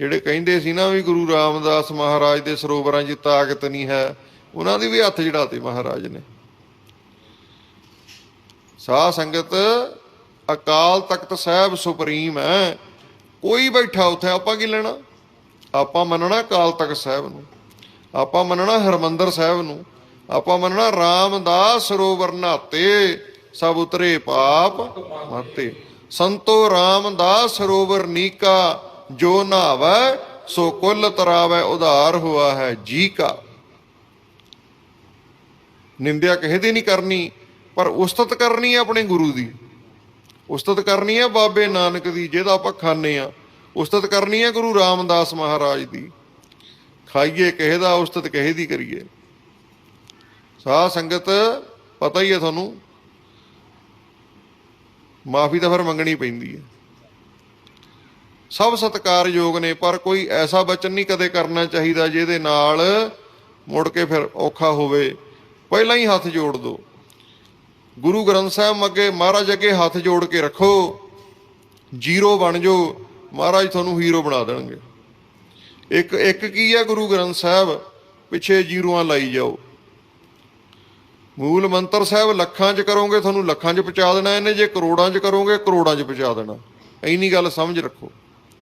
ਜਿਹੜੇ ਕਹਿੰਦੇ ਸੀ ਨਾ ਵੀ ਗੁਰੂ ਰਾਮਦਾਸ ਮਹਾਰਾਜ ਦੇ ਸਰੋਵਰਾਂ 'ਚ ਤਾਕਤ ਨਹੀਂ ਹੈ, ਉਹਨਾਂ ਦੀ ਵੀ ਹੱਥ ਜੜਾਤੇ ਮਹਾਰਾਜ ਨੇ। ਸਾਧ ਸੰਗਤ, ਅਕਾਲ ਤਖਤ ਸਾਹਿਬ ਸੁਪਰੀਮ ਹੈ। ਕੋਈ ਬੈਠਾ ਉੱਥੇ, ਆਪਾਂ ਕੀ ਲੈਣਾ? ਆਪਾਂ ਮੰਨਣਾ ਅਕਾਲ ਤਖਤ ਸਾਹਿਬ ਨੂੰ। ਆਪਾਂ ਮੰਨਣਾ ਹਰਮੰਦਰ ਸਾਹਿਬ ਨੂੰ। ਆਪਾਂ ਮੰਨਣਾ ਰਾਮਦਾਸ ਸਰੋਵਰ ਨਾਤੇ, ਸਭ ਉਤਰੇ ਪਾਪ, ਮਾਤੇ। ਸੰਤੋ ਰਾਮਦਾਸ ਸਰੋਵਰ ਨੀਕਾ ਜੋ ਨਾਵੈ, ਸੋ ਕੁੱਲ ਤਰਾਵੈ ਉਧਾਰ ਹੁਆ ਹੈ ਜੀ ਕਾ। ਨਿੰਦਿਆ ਕਿਸੇ ਦੀ ਨਹੀਂ ਕਰਨੀ, ਪਰ ਉਸਤਤ ਕਰਨੀ ਹੈ ਆਪਣੇ ਗੁਰੂ ਦੀ। ਉਸਤਤ ਕਰਨੀ ਹੈ ਬਾਬੇ ਨਾਨਕ ਦੀ, ਜਿਹਦਾ ਆਪਾਂ ਖਾਂਦੇ ਆ ਉਸਤਤ ਕਰਨੀ ਹੈ ਗੁਰੂ ਰਾਮਦਾਸ ਮਹਾਰਾਜ ਦੀ। ਖਾਈਏ ਕਿਸੇ ਦਾ ਉਸਤਤ, ਕਿਸੇ ਦੀ ਕਰੀਏ। ਸਾਧ ਸੰਗਤ, ਪਤਾ ਹੀ ਹੈ ਤੁਹਾਨੂੰ, ਮਾਫੀ ਤਾਂ ਫਿਰ ਮੰਗਣੀ ਪੈਂਦੀ ਹੈ। ਸਭ ਸਤਿਕਾਰਯੋਗ ਨੇ, ਪਰ ਕੋਈ ਐਸਾ ਬਚਨ ਨਹੀਂ ਕਦੇ ਕਰਨਾ ਚਾਹੀਦਾ ਜਿਹਦੇ ਨਾਲ ਮੁੜ ਕੇ ਫਿਰ ਔਖਾ ਹੋਵੇ। ਪਹਿਲਾਂ ਹੀ ਹੱਥ ਜੋੜ ਦਿਓ ਗੁਰੂ ਗ੍ਰੰਥ ਸਾਹਿਬ ਅੱਗੇ ਮਹਾਰਾਜ ਅੱਗੇ ਹੱਥ ਜੋੜ ਕੇ ਰੱਖੋ। ਜੀਰੋ ਬਣ ਜਾਓ ਮਹਾਰਾਜ ਤੁਹਾਨੂੰ ਹੀਰੋ ਬਣਾ ਦੇਣਗੇ। ਇੱਕ ਇੱਕ ਕੀ ਹੈ ਗੁਰੂ ਗ੍ਰੰਥ ਸਾਹਿਬ? ਪਿੱਛੇ ਜੀਰੋਆਂ ਲਾਈ ਜਾਓ। ਮੂਲ ਮੰਤਰ ਸਾਹਿਬ, ਲੱਖਾਂ 'ਚ ਕਰੋਗੇ, ਤੁਹਾਨੂੰ ਲੱਖਾਂ 'ਚ ਪਹੁੰਚਾ ਦੇਣਾ। ਇਹਨੇ ਜੇ ਕਰੋੜਾਂ 'ਚ ਕਰੋਗੇ, ਕਰੋੜਾਂ 'ਚ ਪਹੁੰਚਾ ਦੇਣਾ। ਇੰਨੀ ਗੱਲ ਸਮਝ ਰੱਖੋ।